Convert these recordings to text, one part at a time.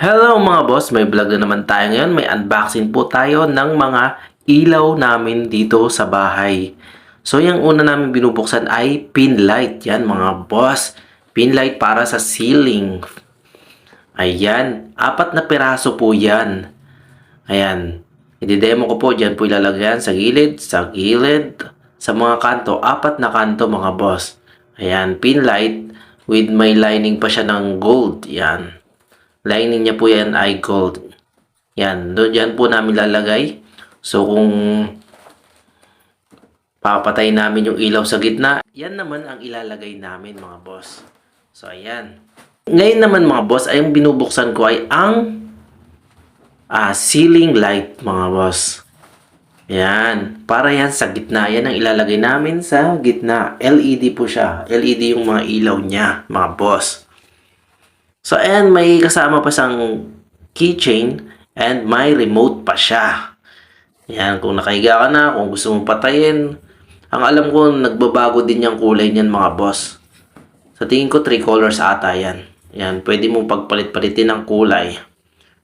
Hello mga boss, may vlog na naman tayo ngayon. May unboxing po tayo ng mga ilaw namin dito sa bahay. So yung una namin binubuksan ay pin light. Yan mga boss. Pin light para sa ceiling. Ayan, apat na piraso po yan. Ayan, i-demo ko po. Diyan po ilalagyan sa gilid, sa gilid, sa mga kanto. Apat na kanto mga boss. Ayan, pin light with may lining pa siya ng gold. Yan. Lining niya po yan ay gold. Yan, doon yan po namin lalagay. So kung papatay namin yung ilaw sa gitna, yan naman ang ilalagay namin mga boss. So ayan. Ngayon naman mga boss, ay yung binubuksan ko ay ang ah, ceiling light mga boss. Yan. Para yan sa gitna. Yan ang ilalagay namin sa gitna. LED po siya. LED yung mga ilaw niya mga boss. So, ayan, may kasama pa siyang keychain and may remote pa siya. Yan, kung nakahiga ka na, kung gusto mong patayin. Ang alam ko, nagbabago din yung kulay niyan mga boss. Sa tingin ko, three colors ata yan. Yan, pwede mong pagpalit-palitin ng kulay.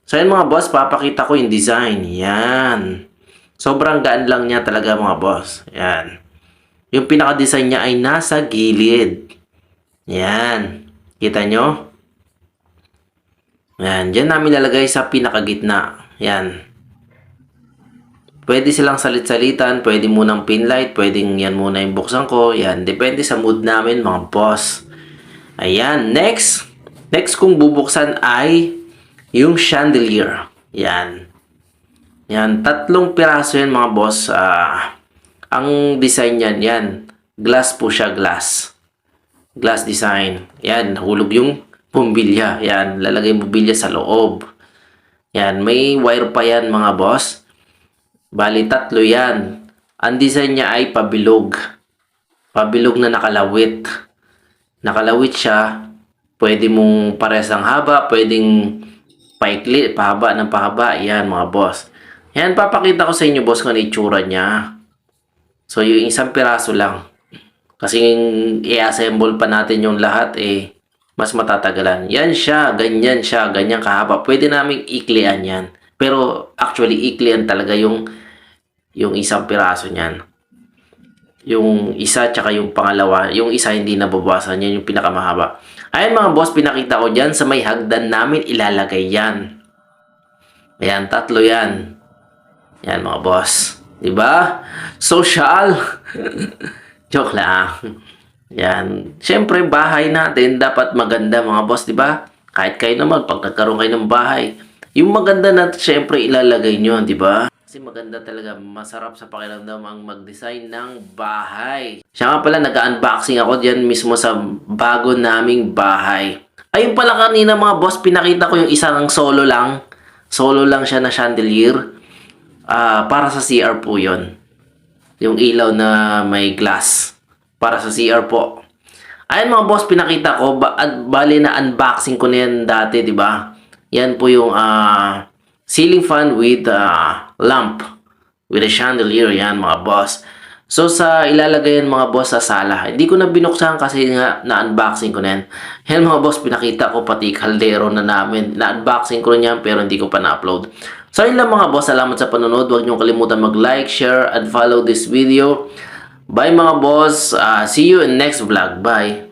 So, yan mga boss, papakita ko yung design. Yan. Sobrang gaan lang niya talaga mga boss. Yan. Yung pinaka-design niya ay nasa gilid. Yan. Kita nyo? Yan, dyan namin lalagay sa pinakagitna. Yan. Pwede silang salit-salitan, pwede munang pin light, pwedeng yan muna yung buksan ko. Yan, depende sa mood namin mga boss. Ayan, next. Next kong bubuksan ay yung chandelier. Yan. Yan, tatlong piraso yan mga boss. Ah, ang design yan, yan. Glass po siya, glass. Glass design. Yan, nahulog yung bumbilya. Yan, lalagay bumbilya sa loob. Yan, may wire pa yan mga boss. Bali, tatlo yan. Ang design niya ay pabilog. Pabilog na nakalawit. Nakalawit siya. Pwede mong pares ang haba, pwedeng paikli, pahaba ng pahaba. Yan mga boss. Yan, papakita ko sa inyo boss kung ano itsura niya. So, yung isang piraso lang. Kasi i-assemble pa natin yung lahat eh mas matatagalan. Yan siya, ganyan siya, ganyan kahaba. Pwede naming iklian yan. Pero actually, iklian talaga yung yung isang piraso niyan. Yung isa tsaka yung pangalawa, yung isa hindi nababawasan yan, yung pinakamahaba. Ayan mga boss, pinakita ko dyan sa may hagdan namin ilalagay yan. Ayan, tatlo yan. Yan mga boss. 'Di ba? Social. Joke lang. Yan. Siyempre, bahay natin dapat maganda mga boss, di ba? Kahit kayo naman, pag kayo ng bahay, yung maganda na siyempre ilalagay nyo, di ba? Kasi maganda talaga, masarap sa pakiramdam ang mag-design ng bahay. Siya nga pala, nag-unboxing ako diyan mismo sa bago naming bahay. Ayun pala kanina mga boss, pinakita ko yung isang solo lang. Solo lang siya na chandelier. Ah, para sa CR po yon Yung ilaw na may glass para sa CR po. Ayun mga boss, pinakita ko, ba, at bali na unboxing ko na yan dati, di ba? Yan po yung ah, ceiling fan with ah, lamp, with a chandelier, yan mga boss. So sa ilalagay yan mga boss sa sala. Hindi ko na binuksan kasi nga na-unboxing ko na yan. Yan mga boss, pinakita ko pati kaldero na namin. Na-unboxing ko na yan pero hindi ko pa na-upload. So yun lang mga boss, salamat sa panonood. Huwag niyo kalimutan mag-like, share, and follow this video. Bye mga boss. Ah, see you in next vlog. Bye.